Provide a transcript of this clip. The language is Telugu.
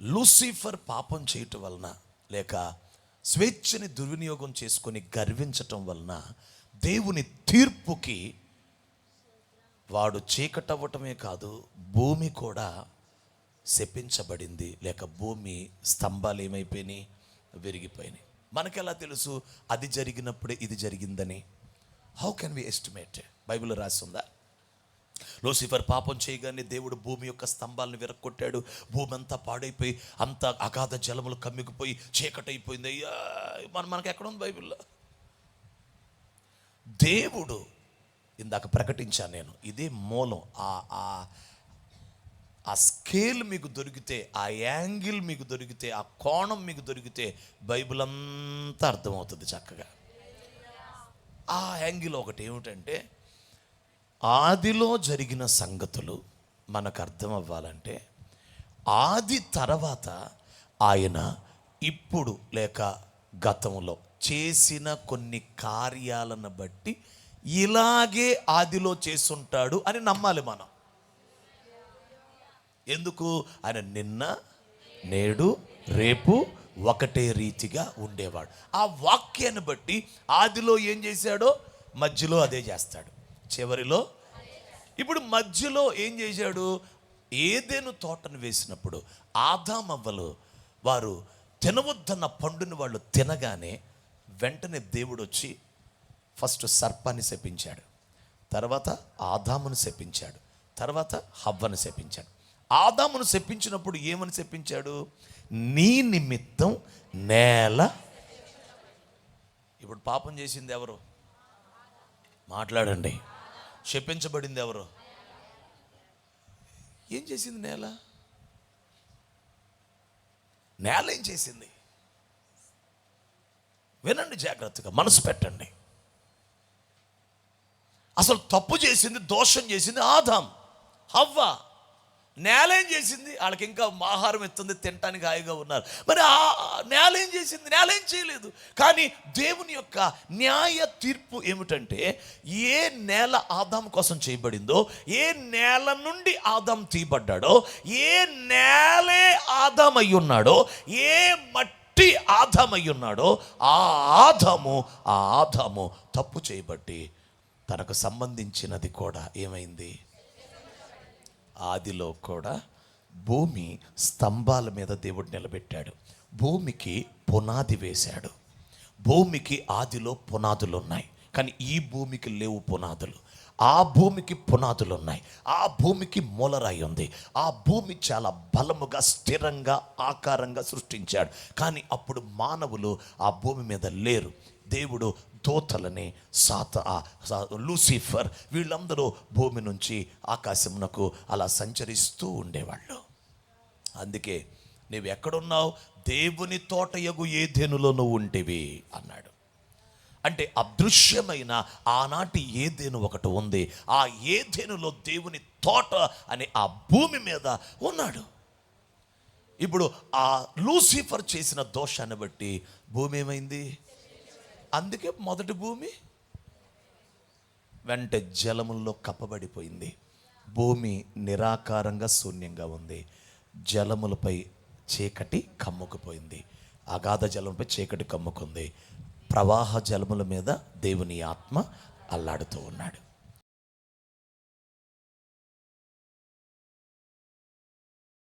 లూసిఫర్ పాపం చేయటం వలన లేక స్వేచ్ఛని దుర్వినియోగం చేసుకొని గర్వించటం వలన దేవుని తీర్పుకి వాడు చీకటవ్వటమే కాదు భూమి కూడా శపించబడింది. లేక భూమి స్తంభాలు ఏమైపోయినాయి? విరిగిపోయినాయి. మనకెలా తెలుసు? అది జరిగినప్పుడే ఇది జరిగిందని. How can we estimate Bible రాసి ఉందా? లూసిఫర్ పాపం చేయగానే దేవుడు భూమి యొక్క స్తంభాలను విరక్కొట్టాడు. భూమి అంతా పాడైపోయి అంతా అగాధ జలములు కమ్మికిపోయి చీకటైపోయింది. అయ్యా మన మనకి ఎక్కడ ఉంది బైబిల్లో? దేవుడు ఇందాక ప్రకటించాను నేను ఇదే మూలం. ఆ ఆ ఆ స్కేల్ మీకు దొరికితే ఆ యాంగిల్ మీకు దొరికితే ఆ కోణం మీకు దొరికితే బైబిల్ అంతా అర్థమవుతుంది చక్కగా. ఆ యాంగిల్ ఒకటి ఏమిటంటే ఆదిలో జరిగిన సంగతులు మనకు అర్థం అవ్వాలంటే ఆది తర్వాత ఆయన ఇప్పుడు లేక గతంలో చేసిన కొన్ని కార్యాలను బట్టి ఇలాగే ఆదిలో చేసుంటాడు అని నమ్మాలి మనం. ఎందుకు? ఆయన నిన్న నేడు రేపు ఒకటే రీతిగా ఉండేవాడు. ఆ వాక్యాన్ని బట్టి ఆదిలో ఏం చేశాడో? మధ్యలో అదే చేస్తాడు. చివరిలో ఇప్పుడు మధ్యలో ఏం చేశాడు? ఏదేను తోటను వేసినప్పుడు ఆదామవ్వలు వారు తినవద్దన్న పండుని వాళ్ళు తినగానే వెంటనే దేవుడు వచ్చి ఫస్ట్ సర్పాన్ని శపించాడు. తర్వాత ఆదామును శపించాడు. తర్వాత హవ్వను శపించాడు. ఆదామును శపించినప్పుడు ఏమని శపించాడు? నీ నిమిత్తం నేల ఇప్పుడు పాపం చేసింది ఎవరు? మాట్లాడండి. శపించబడింది ఎవరు? ఏం చేసింది నేల? నేల ఏం చేసింది? వినండి జాగ్రత్తగా మనసు పెట్టండి. అసలు తప్పు చేసింది దోషం చేసింది ఆదాం హవ్వ. నేల ఏం చేసింది? వాళ్ళకి ఇంకా ఆహారం ఎత్తుంది తినటానికి హాయిగా ఉన్నారు. మరి ఆ నేల ఏం చేసింది? నేల ఏం చేయలేదు. కానీ దేవుని యొక్క న్యాయ తీర్పు ఏమిటంటే ఏ నేల ఆదాం కోసం చేయబడిందో ఏ నేల నుండి ఆదాం తీయబడ్డాడో ఏ నేలే ఆదాం అయి ఉన్నాడో ఏ మట్టి ఆదాం అయి ఉన్నాడో ఆ ఆదాము ఆ ఆదాము తప్పు చేయబట్టి తనకు సంబంధించినది కూడా ఏమైంది? ఆదిలో కూడా భూమి స్తంభాల మీద దేవుడు నిలబెట్టాడు. భూమికి పునాది వేశాడు. భూమికి ఆదిలో పునాదులు ఉన్నాయి కానీ ఈ భూమికి లేవు పునాదులు. ఆ భూమికి పునాదులు ఉన్నాయి ఆ భూమికి మూలరాయి ఉంది. ఆ భూమి చాలా బలముగా స్థిరంగా ఆకారంగా సృష్టించాడు. కానీ అప్పుడు మానవులు ఆ భూమి మీద లేరు. దేవుడు దోతలని సాత లూసిఫర్ వీళ్ళందరూ భూమి నుంచి ఆకాశమునకు అలా సంచరిస్తూ ఉండేవాళ్ళు. అందుకే నువ్వు ఎక్కడున్నావు దేవుని తోటయగు ఏదేనులో నువ్వు ఉంటివి? అన్నాడు. అంటే అదృశ్యమైన ఆనాటి ఏదేను ఒకటి ఉంది. ఆ ఏదేనులో దేవుని తోట అనే ఆ భూమి మీద ఉన్నాడు. ఇప్పుడు ఆ లూసిఫర్ చేసిన దోషాన్ని బట్టి భూమి ఏమైంది? అందుకే మొదటి భూమి వెంట జలముల్లో కప్పబడిపోయింది. భూమి నిరాకారంగా శూన్యంగా ఉంది. జలములపై చీకటి కమ్ముకుపోయింది. అగాధ జలంపై చీకటి కమ్ముకుంది. ప్రవాహ జలముల మీద దేవుని ఆత్మ అల్లాడుతూ ఉన్నాడు.